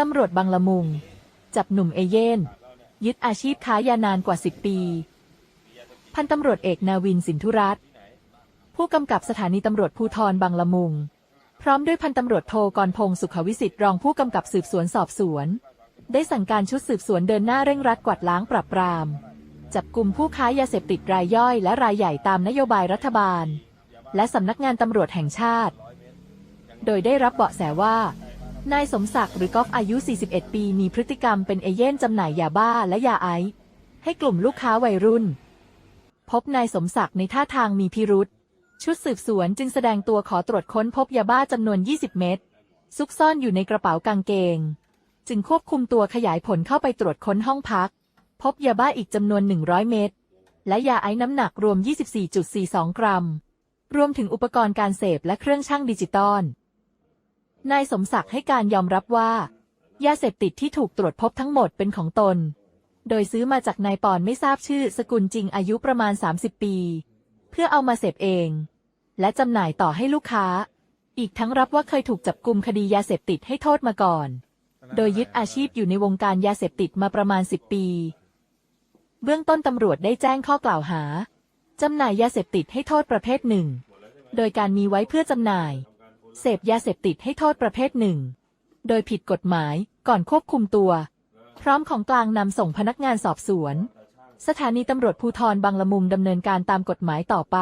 ตำรวจบางละมุง จับหนุ่มเอเย่น ยึดอาชีพค้ายานานกว่า 10 ปี พันตำรวจเอกนาวินสินธุรัตน์ผู้กำกับสถานีตำรวจภูธรบางละมุง พร้อมด้วยพันตำรวจโทกรพงศ์สุขวิสิทธิ์รองผู้กำกับสืบสวนสอบสวน ได้สั่งการชุดสืบสวนเดินหน้าเร่งรัดกวาดล้างปราบปราม จับกลุ่มผู้ค้ายาเสพติดรายย่อยและรายใหญ่ตามนโยบายรัฐบาล และสำนักงานตำรวจแห่งชาติ โดยได้รับเบาะแสว่า นายสมศักดิ์หรือกอฟอายุ 41 ปี มีพฤติกรรมเป็นเอเย่นจำหน่ายยาบ้าและยาไอซ์ให้กลุ่มลูกค้าวัยรุ่น พบนายสมศักดิ์ในท่าทางมีพิรุษ ชุดสืบสวนจึงแสดงตัวขอตรวจค้นพบยาบ้าจำนวน 20 เม็ดซุกซ่อนอยู่ในกระเป๋ากางเกง จึงควบคุมตัวขยายผลเข้าไปตรวจค้นห้องพัก พบยาบ้าอีกจำนวน 100 เม็ดและยาไอซ์น้ำหนักรวม 24.42 กรัม รวมถึงอุปกรณ์การเสพและเครื่องชั่งดิจิตอล นายสมศักดิ์ให้การยอมรับว่า ยาเสพติดที่ถูกตรวจพบทั้งหมดเป็นของตน โดยซื้อมาจากนายปอนไม่ทราบชื่อสกุลจริงอายุประมาณ 30 ปี เพื่อเอามาเสพเอง และจำหน่ายต่อให้ลูกค้า อีกทั้งรับว่าเคยถูกจับกลุ่มคดียาเสพติดให้โทษมาก่อน โดยยึดอาชีพอยู่ในวงการยาเสพติดมาประมาณ 10 ปี เบื้องต้นตำรวจได้แจ้งข้อกล่าวหาจำหน่ายยาเสพติดให้โทษประเภทหนึ่ง โดยการมีไว้เพื่อจำหน่าย เสพยาเสพติดให้โทษประเภทหนึ่ง โดยผิดกฎหมายก่อนควบคุมตัว พร้อมของกลางนำส่งพนักงานสอบสวน สถานีตำรวจภูธรบางละมุงดำเนินการตามกฎหมายต่อไป